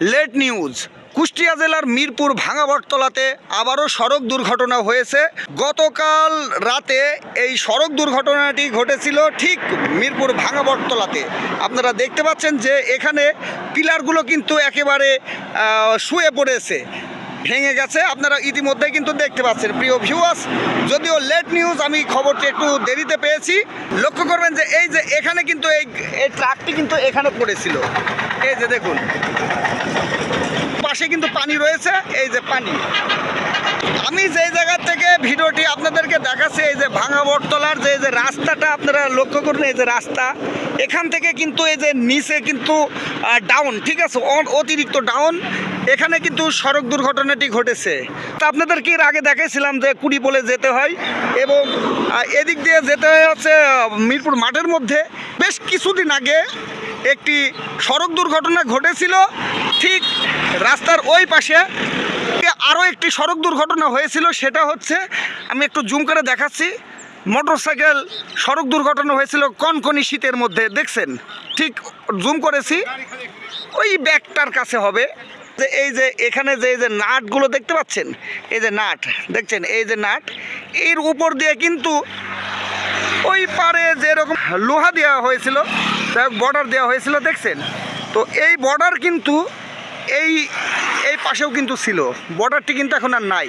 Late news. Kushtia জেলার মিরপুর ভাঙা বটতলাতে আবারও সড়ক দুর্ঘটনা হয়েছে। গতকাল রাতে এই সড়ক দুর্ঘটনাটি ঘটেছিল ঠিক মিরপুর ভাঙাবটতলাতে আপনারা দেখতে পাচ্ছেন যে এখানে পিলারগুলো কিন্তু একেবারে শুয়ে পড়েছে। ভেঙে গেছে। আপনারা ইতিমধ্যে কিন্তু দেখতে পাচ্ছেন। প্রিয় ভিউয়ার্স যদিও লেট নিউজ আমি খবরটি একটু দেরিতে পেয়েছি। লক্ষ্য করবেন যে এই যে এখানে কিন্তু এই এই ট্রাকটি কিন্তু এখানে পড়েছিল। এই যে দেখুন। পাশে কিন্তু পানি রয়েছে। এই যে পানি। আমি যেই জায়গা থেকে ভিডিওটি আপনাদেরকে দেখাচ্ছি, এই যে ভাঙা বটতলার যে যে রাস্তাটা আপনারা লক্ষ্য করুন, এই যে রাস্তা। এখান থেকে কিন্তু এই যে নিচে কিন্তু ডাউন ঠিক আছে? অতিরিক্ত ডাউন এখানে কিন্তু সড়ক দুর্ঘটনাটি ঘটেছে। তা আপনাদেরকে এর আগে দেখাইছিলাম যে কুড়ি বলে যেতে হয় এবং এদিক দিয়ে যেতে হয় হচ্ছে মিরপুর মাঠের মধ্যে। বেশ কিছুদিন আগে একটি সড়ক দুর্ঘটনা ঘটেছিল। ঠিক রাস্তার ওই পাশে সড়ক দুর্ঘটনা হয়েছিল, সেটা হচ্ছে আমি একটু জুম করে দেখাচ্ছি। মোটরসাইকেল সড়ক দুর্ঘটনা হয়েছিল কনকনি শীতের মধ্যে, দেখছেন? ঠিক জুম করেছি। ওই ব্যাগটার কাছে হবে। যে এই যে এখানে যে এই যে নাটগুলো দেখতে পাচ্ছেন? এই যে নাট, দেখছেন? এই যে নাট, এর উপর দিয়ে কিন্তু ওই পারে যেরকম লোহা দেওয়া হয়েছিল বর্ডার দেওয়া হয়েছিল, দেখছেন? তো এই বর্ডার কিন্তু এই এই পাশেও কিন্তু ছিল। বর্ডারটি কিন্তু এখন আর নাই।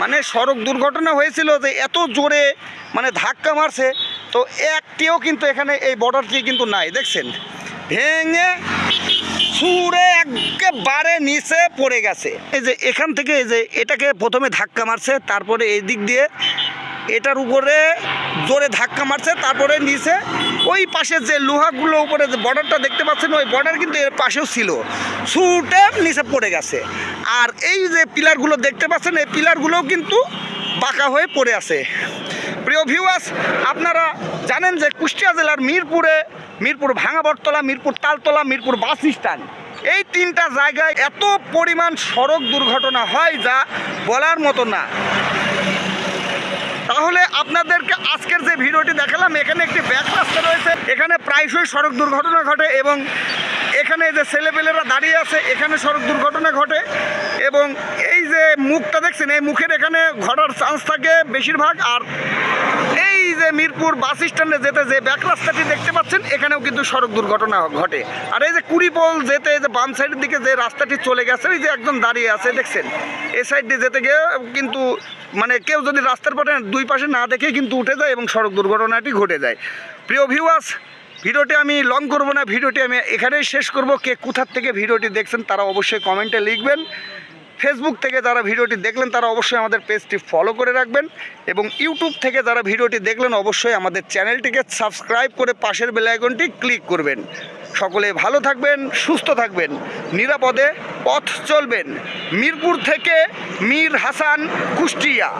মানে সড়ক দুর্ঘটনা হয়েছিল যে এত জোরে মানে ধাক্কা মারছে, তো একটিও কিন্তু এখানে এই বর্ডারটি কিন্তু নাই, দেখছেন? ভেঙে, সুরে একেবারে নিচে পড়ে গেছে। এই যে এখান থেকে এই যে এটাকে প্রথমে ধাক্কা মারছে, তারপরে এই দিক দিয়ে এটার উপরে জোরে ধাক্কা মারছে, তারপরে নিচে ওই পাশে যে লোহাগুলো উপরে যে বর্ডারটা দেখতে পাচ্ছেন, ওই বর্ডার কিন্তু এর পাশেও ছিল। ছুটে নিচে পড়ে গেছে। আর এই যে পিলারগুলো দেখতে পাচ্ছেন, এই পিলারগুলোও কিন্তু বাঁকা হয়ে পড়ে আছে। প্রিয় ভিউয়ার্স আপনারা জানেন যে কুষ্টিয়া জেলার মিরপুরে, মিরপুর ভাঙাবটতলা, মিরপুর তালতলা, মিরপুর বাস স্ট্যান্ড এই তিনটা জায়গায় এত পরিমাণ সড়ক দুর্ঘটনা হয় যা বলার মতো না। তাহলে আপনাদেরকে আজকের যে ভিডিওটি দেখালাম, এখানে একটি ব্যাক রাস্তা রয়েছে এখানে প্রায়শই সড়ক দুর্ঘটনা ঘটে এবং এখানে যে ছেলেপেলেরা দাঁড়িয়ে আছে, এখানে সড়ক দুর্ঘটনা ঘটে এবং এই যে মুখটা দেখছেন, এই মুখের এখানে ঘটার চান্স থাকে বেশিরভাগ। আর এই যে মিরপুর বাস স্ট্যান্ডে যেতে যে ব্যাক রাস্তাটি দেখতে পাচ্ছেন, এখানেও কিন্তু সড়ক দুর্ঘটনা ঘটে। আর এই যে কুড়িপোল যেতে এই যে বাম সাইডের দিকে যে রাস্তাটি চলে গেছে, ওই যে একজন দাঁড়িয়ে আছে, দেখছেন? এই সাইড দিয়ে যেতে গিয়ে কিন্তু মানে কেউ যদি রাস্তার পথে দুই পাশে না দেখে কিন্তু উঠে যায় এবং সড়ক দুর্ঘটনাটি ঘটে যায়। প্রিয় ভিউয়ার্স ভিডিওটি আমি লং করব না, ভিডিওটি আমি এখানেই শেষ করব। কে কোথার থেকে ভিডিওটি দেখছেন তারা অবশ্যই কমেন্টে লিখবেন। ফেসবুক থেকে যারা ভিডিওটি দেখলেন, তারা অবশ্যই আমাদের পেজটি ফলো করে রাখবেন এবং ইউটিউব থেকে যারা ভিডিওটি দেখলেন, অবশ্যই আমাদের চ্যানেলটিকে সাবস্ক্রাইব করে পাশের বেল আইকনটি ক্লিক করবেন। সকলে ভালো থাকবেন, সুস্থ থাকবেন, নিরাপদে পথ চলবেন। মিরপুর থেকে মীর হাসান কুষ্টিয়া।